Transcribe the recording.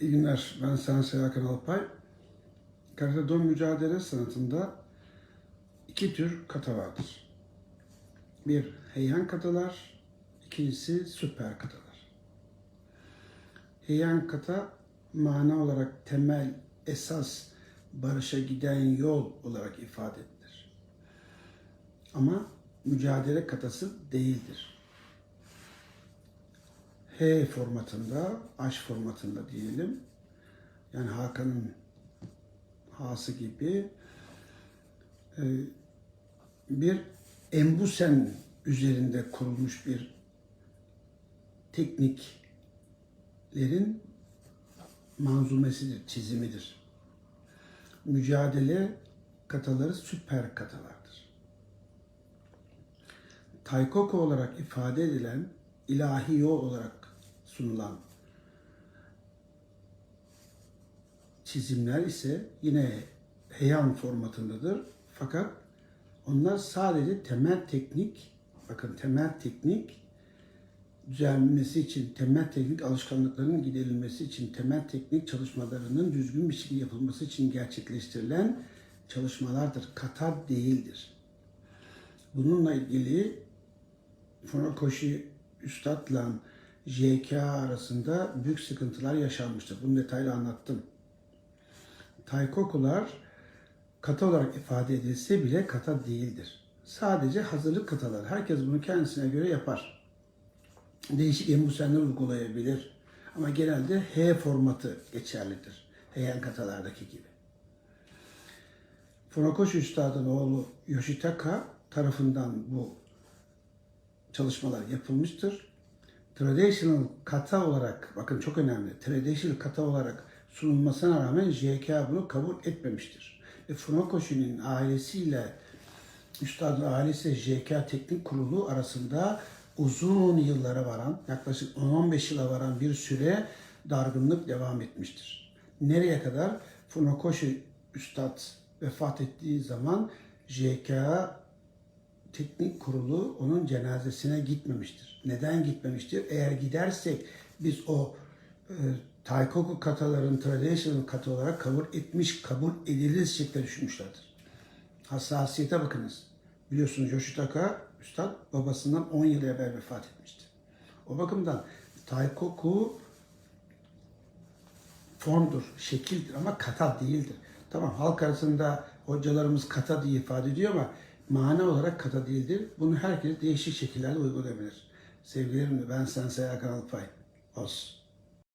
İyi günler. Ben Sensei Hakan Alpay. Karate Do mücadele sanatında iki tür kata vardır. Bir Heian katalar, ikincisi süper katalar. Heian kata mana olarak temel, esas, barışa giden yol olarak ifade edilir. Ama mücadele katası değildir. H formatında, H formatında diyelim. Yani Hakan'ın H'sı gibi e, bir embusen üzerinde kurulmuş bir tekniklerin manzumesidir, çizimidir. Mücadele kataları süper katalardır. Taikoku olarak ifade edilen ilahi yol olarak sunulan çizimler ise yine Heian formatındadır. Fakat onlar sadece temel teknik, bakın temel teknik düzelmesi için, temel teknik alışkanlıklarının giderilmesi için, temel teknik çalışmalarının düzgün bir şekilde yapılması için gerçekleştirilen çalışmalardır. Kata değildir. Bununla ilgili Funakoshi Üstad'la JK arasında büyük sıkıntılar yaşanmıştır. Bunu detaylı anlattım. Taikokular kata olarak ifade edilse bile kata değildir. Sadece hazırlık katalar. Herkes bunu kendisine göre yapar. Değişik embusenler uygulayabilir. Ama genelde H formatı geçerlidir. Heian katalardaki gibi. Funakoshi Üstad'ın oğlu Yoshitaka tarafından bu çalışmalar yapılmıştır. Traditional kata olarak, bakın çok önemli, traditional kata olarak sunulmasına rağmen JK bunu kabul etmemiştir. Ve Funakoshi'nin ailesiyle, Üstadın ailesi JK Teknik Kurulu arasında uzun yıllara varan, yaklaşık 10-15 yıla varan bir süre dargınlık devam etmiştir. Nereye kadar? Funakoshi Üstad vefat ettiği zaman JK teknik kurulu onun cenazesine gitmemiştir. Neden gitmemiştir? Eğer gidersek biz o e, Taikoku kataların traditional kata olarak kabul etmiş, kabul edilir şekilde düşünmüşlerdir. Hassasiyete bakınız. Biliyorsunuz Yoshitaka Üstad babasından 10 yıl evvel vefat etmişti. O bakımdan Taikoku formdur, şekildir ama kata değildir. Tamam halk arasında hocalarımız kata diye ifade ediyor ama mana olarak kata değildir. Bunu herkes değişik şekillerde uygulayabilir. Sevgilerimle ben Sensei Hakan Alpay. Olsun.